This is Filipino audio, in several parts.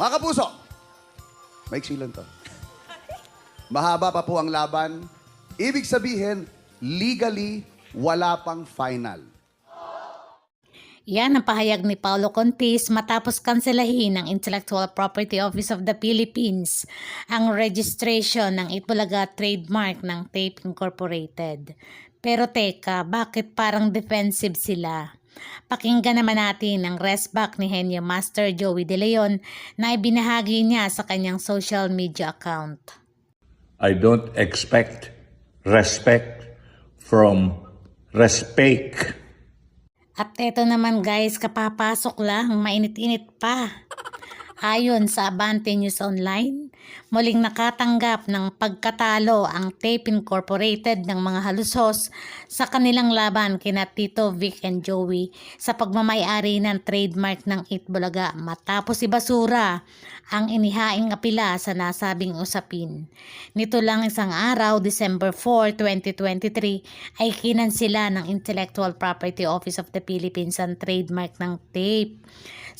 Mga kapuso, maiksi lang to. Mahaba pa po ang laban. Ibig sabihin, legally, wala pang final. Yan ang pahayag ni Paulo Contis matapos kanselahin ng Intellectual Property Office of the Philippines ang registration ng Itbulaga trademark ng Tape Incorporated. Pero teka, bakit parang defensive sila? Pakinggan naman natin ang restback ni Henyo Master Joey De Leon na ibinahagi niya sa kanyang social media account. I don't expect respect from respect. At eto naman guys, kapapasok lang, mainit-init pa. Ayon sa Abante News Online, muling nakatanggap ng pagkatalo ang Tape Incorporated ng mga halusos sa kanilang laban kina Tito, Vic and Joey sa pagmamayari ng trademark ng Itbulaga matapos ibasura ang inihaing apila sa nasabing usapin. Nito lang isang araw, December 4, 2023, ay kinansila ng Intellectual Property Office of the Philippines ang trademark ng tape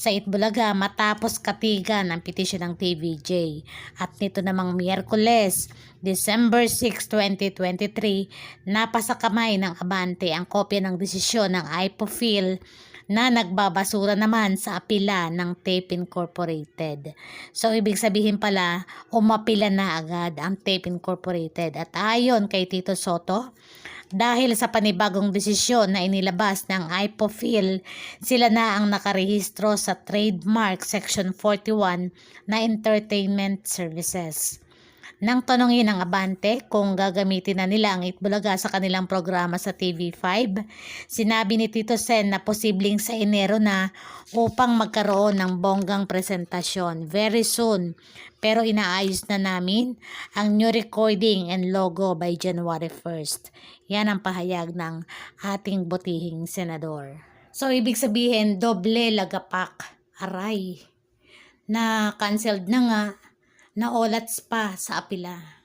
sa Itbulaga matapos katigan ang petisyon ng TVJ. At nito namang Miyerkules, December 6, 2023, napasa kamay ng Abante ang kopya ng desisyon ng IPOFIL na nagbabasura naman sa apila ng Tape Incorporated. So, ibig sabihin pala, umapila na agad ang Tape Incorporated. At ayon kay Tito Soto, dahil sa panibagong desisyon na inilabas ng IPOFIL, sila na ang nakarehistro sa Trademark Section 41 na Entertainment Services. Nang tanongin ng Abante kung gagamitin na nila ang Itbulaga sa kanilang programa sa TV5, sinabi ni Tito Sen na posibleng sa Enero na upang magkaroon ng bonggang presentasyon very soon. Pero inaayos na namin ang new recording and logo by January 1st. Yan ang pahayag ng ating butihing senador. So, ibig sabihin, doble lagapak. Aray. Na cancelled na nga na olats pa sa apila.